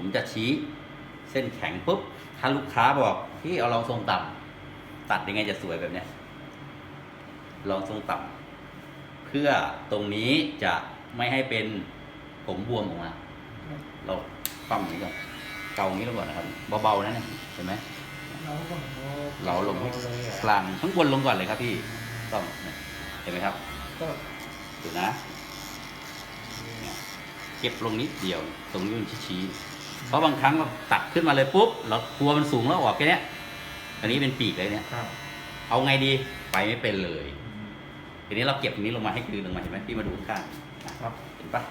ผมจะชี้เส้นแข็งปุ๊บ ถ้าลูกค้าบอกพี่เอาลองทรงต่ำตัดยังไงจะสวยแบบเนี้ยลองทรงต่ำเพื่อตรงนี้จะไม่ให้เป็นผมบวมออกมาเราปั้มอย่างนี้ก่อนเกาอย่างนี้ลงก่อนนะครับเบาๆนะเนี่ยเห็นไหมเราก็เราลงให้กลางข้งบนลงก่อนเลยครับพี่ต้องเห็นไหมครับก็ดูนะเนี่ยเก็บลงนิดเดียว ตรงนี้มันชี้ๆ เพราะบางครั้งเราตัดขึ้นมาเลยปุ๊บเรากลัวมันสูงแล้วออกแค่เนี้ย อันนี้เป็นปีกเลยเนี่ย ครับ เอาไงดีไปไม่เป็นเลย ทีนี้เราเก็บตรงนี้ลงมาให้กลืนลงมาเห็นไหมพี่มาดูข้างๆครับ เห็นปะ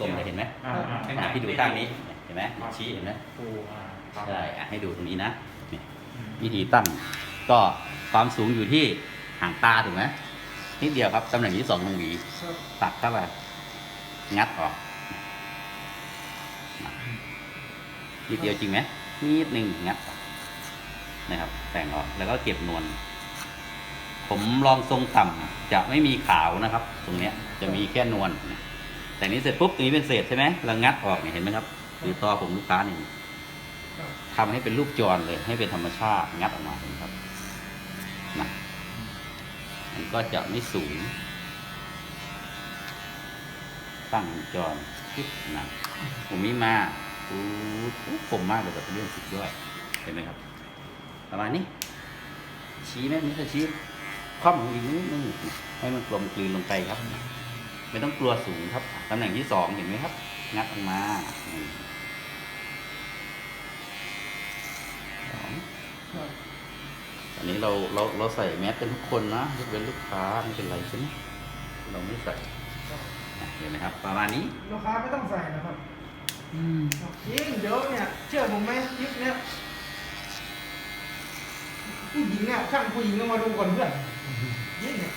ตรงเลยเห็นไหมอ่าอ่าอะพี่ดูข้างนี้เห็นไหมชี้เห็นไหมปูอ่าครับใช่อะให้ดูตรงนี้นะนี่อืมวิธีตั้งก็ความสูงอยู่ที่ห่างตาถูกไหมนิดเดียวครับตำแหน่งที่สองของหวีครับตัดเข้าไปงัดออก นิดเดียวจริงไหมนิดหนึ่งงัดนะครับ แต่งออกแล้วก็เก็บนวลผมลองทรงต่ำจะไม่มีขาวนะครับ ตรงเนี้ยจะมีแค่นวลแต่นี้เสร็จปุ๊บตรงนี้เป็นเศษใช่ไหมเรางัดออกเนี่ยเห็นไหมครับหรือตอผมลูกค้านี่ครับทำให้เป็นรูปจรเลยให้เป็นธรรมชาติงัดออกมาเห็นไหมครับนะมันก็จะไม่สูง ตั้งจรปึ๊บนะผมมีมา อู้หูผมมากเลยแบบเรื่องสุดยอดเห็นไหมครับ ประมาณนี้ ชี้ไหมนี่จะชี้คว่ำลงอีกนิดนึงให้มันกลมกลืนลงไปครับ ไม่ต้องกลัวสูงครับตำแหน่งที่สองเห็นไหมครับ งัดออกมาสองครับอันนี้เราเราเราใส่แมสกันทุกคนนะยกเว้นลูกค้าไม่เป็นไรใช่ไหมเราไม่ใส่เห็นไหมครับ ประมาณนี้ ลูกค้าไม่ต้องใส่นะครับ จริงเดี๋ยวเนี่ยเชื่อผมไหมคลิปเนี้ยผู้หญิงเนี่ยช่างผู้หญิงก็มาดูก่อนเพื่อนยิ่งเนี่ย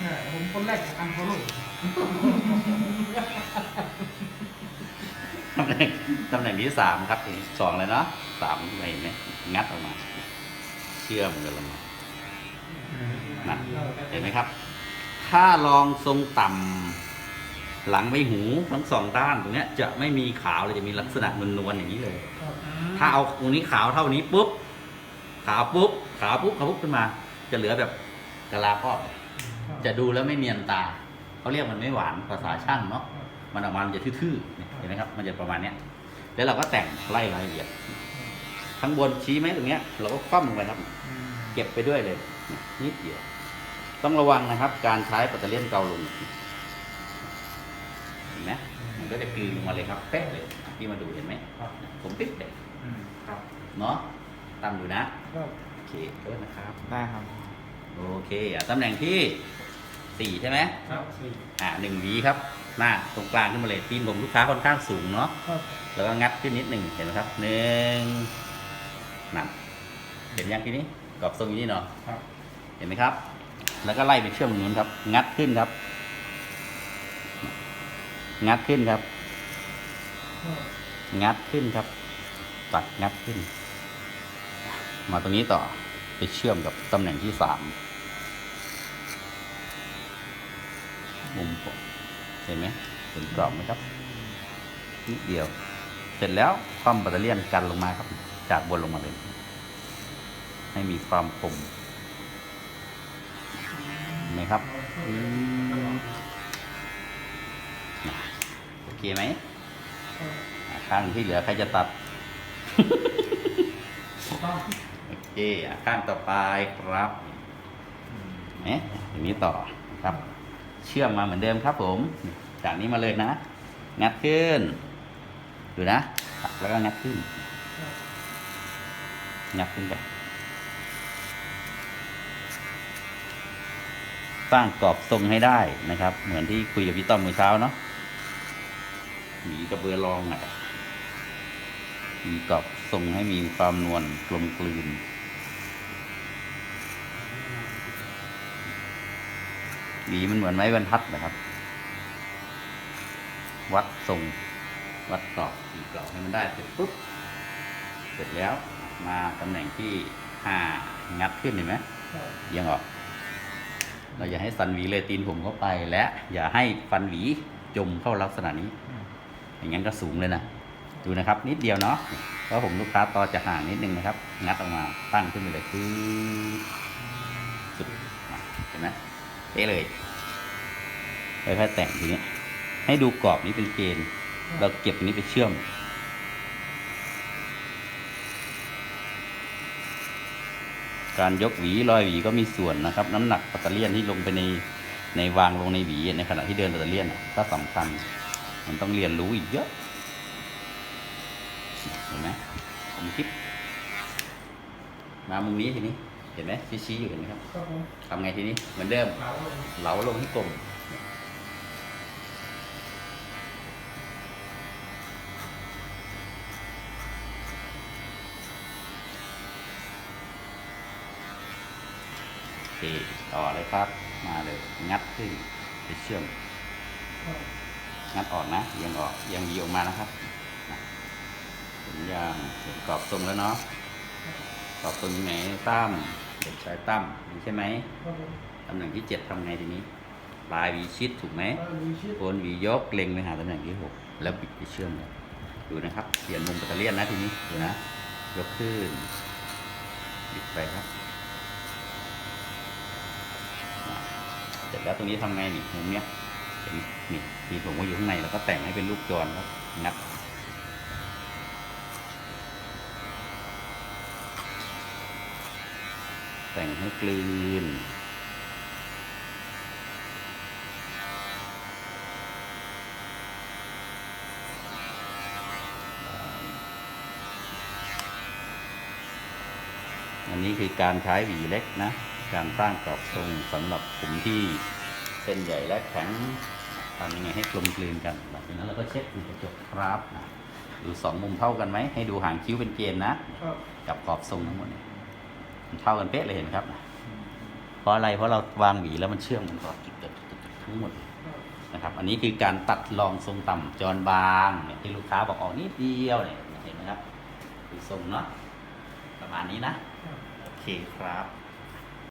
เนี่ยผมคนแรกของอันเขาลูกตำแหน่งตำแหน่งที่สามครับถึงสองเลยเนาะสามอะไรเห็นไหมงัดออกมา เชื่อมกันลงมานะเห็นไหมครับ ถ้าลองทรงต่ำ หลังใบหูทั้งสองด้านตรงเนี้ยจะไม่มีขาวเลยจะมีลักษณะนวลๆอย่างนี้เลยครับถ้าเอาตรงนี้ขาวเท่านี้ปุ๊บขาวปุ๊บขาวปุ๊บขาวปุ๊บขึ้นมา จะเหลือแบบกะลาครอบจะดูแล้วไม่เนียนตาเขาเรียกมันไม่หวานภาษาช่างเนาะมันออกมามันจะทื่อๆเนี่ยเห็นไหมครับ มันจะประมาณเนี้ยแล้วเราก็แต่งไล่รายละเอียดข้างบนชี้ไหมตรงเนี้ย เราก็คว่ำลงไปครับ เก็บไปด้วยเลยเนี่ยนิดเดียวต้องระวังนะครับ การใช้ปัตเตอร์เลียนเกาลงเห็นไหมมัน ก็จะกลืนลงมาเลยครับเป๊ะเลยพี่มาดูเห็นไหมครับผมปิ๊กเลยอืมครับเนาะตามดูนะ ครับโอเคเอิ้นนะครับ ได้ครับ โอเคอะตำแหน่งที่สี่ใช่ไหมครับสี่อ่าหนึ่งหวีครับ หน้าตรงกลางขึ้นมาเลยตีนผมลูกค้าค่อนข้างสูงเนาะครับแล้วก็งัดขึ้นนิดหนึ่งเห็นไหมครับหนึ่งนั่นเห็นยังทีนี้กรอบทรงอยู่นี่เนาะครับ เห็นไหมครับ แล้วก็ไล่ไปเชื่อมตรงนู้นครับ งัดขึ้นครับ งัดขึ้นครับ งัดขึ้นครับ ตัดงัดขึ้น มาตรงนี้ต่อไปเชื่อมกับตำแหน่งที่สามมุมเห็นไหมเห็นกรอบไหมครับนิดเดียว เสร็จแล้วคว่ำบัตเตอเลียนกันลงมาครับ จากบนลงมาเลย ให้มีความคมเห็นไหมครับอืมโอ เคไหมอะข้างที่เหลือใครจะตัดต้องโอเคอะข้างต่อไปครับเอ๊ะอย่างนี้ต่อครับ เชื่อมมาเหมือนเดิมครับผม จากนี้มาเลยนะ งัดขึ้น ดูนะตัดแล้วก็งัดขึ้น งัดขึ้นไป สร้างกรอบทรงให้ได้นะครับ เหมือนที่คุยกับพี่ต้อมเมื่อเช้าเนาะ หมีกระเบือรองอะมีกรอบทรงให้มีความนวลกลมกลืนหวีมันเหมือนไม้บรรทัดนะครับ วัดทรง วัดกรอบสีกรอบให้มันได้เสร็จปุ๊บ เสร็จแล้วมาตำแหน่งที่ห้างัดขึ้นเห็นไหมครับเอียังออก เราอย่าให้สันหวีเลยตีนผมเข้าไปและ อย่าให้ฟันหวีจมเข้าลักษณะนี้ อย่างนั้นก็สูงเลยนะ ดูนะครับนิดเดียวเนาะเพราะผมลูกค้าต่อจะห่างนิดนึงนะครับ งัดออกมาตั้งขึ้นไปเลยคือสุดเห็นไหมเป๊ะเลยค่อยๆแต่งทีนี้ให้ดูกรอบนี้เป็นเกณฑ์เราเก็บนี้ไปเชื่อมการยกหวีลอยหวีก็มีส่วนนะครับ น้ำหนักปัตเตอร์เลียนที่ลงไปในในวางลงในหวีในขณะที่เดินปัตเตอร์เลียนน่ะก็สำคัญ มันต้องเรียนรู้อีกเยอะเห็นไหมผมคิดมามุมนี้ทีนี้ เห็นไหมชี้ๆอยู่เห็นไหมครับทำไงทีนี้เหมือนเดิมเหลาลงที่กลมต่อเลยครับ มาเลย งัดขึ้นไปเชื่อม งัดออกนะเอียังออกเอียังหวีออกมานะครับนะเห็นยางเห็นกรอบทรงแล้วเนาะกรอบทรงอยู่ไหนตั้มเด็กชายตั้มนี่ใช่ไหมครับผมตำแหน่งที่เจ็ดทำไงทีนี้ปลายหวีชิดถูกไหมเอาดูชิดโคนหวียกเล็งไปหาตำแหน่งที่หกแล้วบิดไปเชื่อมเลยดูนะครับเปลี่ยนมุมปัตเตอร์เลียนนะทีนี้ดูนะยกขึ้นบิดไปครับอ่าเสร็จแล้วตรงนี้ทำไงนี่มุมเนี้ย เห็นไหมนี่ทีผมก็อยู่ข้างในแล้วก็แต่งให้เป็นลูกจรครับงัดแต่งให้กลืนอันนี้คือการใช้หวีเล็กนะ การสร้างกรอบทรงสำหรับผมที่ ส้นใหญ่และแข็งทำยังไงให้กลมกลืนกันหลังจากนั้นเราก็เช็ดดูกระจกครับนะดูสองมุมเท่ากันไหมให้ดูหางคิ้วเป็นเกณฑ์นะครับกับขอบทรงทั้งหมดเนี่ยมันเท่ากันเป๊ะเลยเห็นไหมครับ เพราะอะไรเพราะเราวางหวีแล้วมันเชื่อมกันก่อนจุดๆๆทั้งหมดครับนะครับ อันนี้คือการตัดรองทรงต่ำจรบางเนี่ยที่ลูกค้าบอกออกนิดเดียวเนี่ยเห็นไหมครับคือทรงเนาะประมาณนี้นะครับโอเคครับ